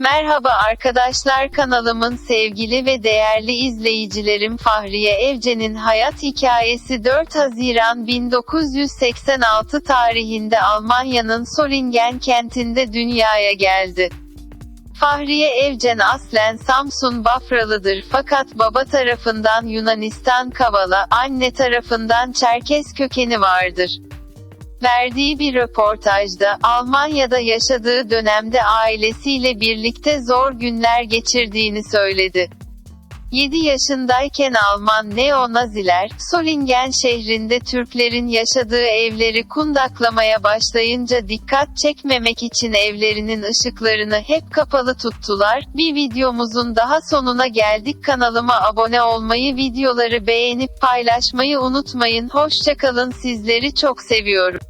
Merhaba arkadaşlar kanalımın sevgili ve değerli izleyicilerim Fahriye Evcen'in hayat hikayesi 4 Haziran 1986 tarihinde Almanya'nın Solingen kentinde dünyaya geldi. Fahriye Evcen aslen Samsun Bafralıdır fakat baba tarafından Yunanistan Kavala, anne tarafından Çerkes kökeni vardır. Verdiği bir röportajda, Almanya'da yaşadığı dönemde ailesiyle birlikte zor günler geçirdiğini söyledi. 7 yaşındayken Alman neo-Naziler, Solingen şehrinde Türklerin yaşadığı evleri kundaklamaya başlayınca dikkat çekmemek için evlerinin ışıklarını hep kapalı tuttular. Bir videomuzun daha sonuna geldik. Kanalıma abone olmayı, videoları beğenip paylaşmayı unutmayın. Hoşçakalın sizleri çok seviyorum.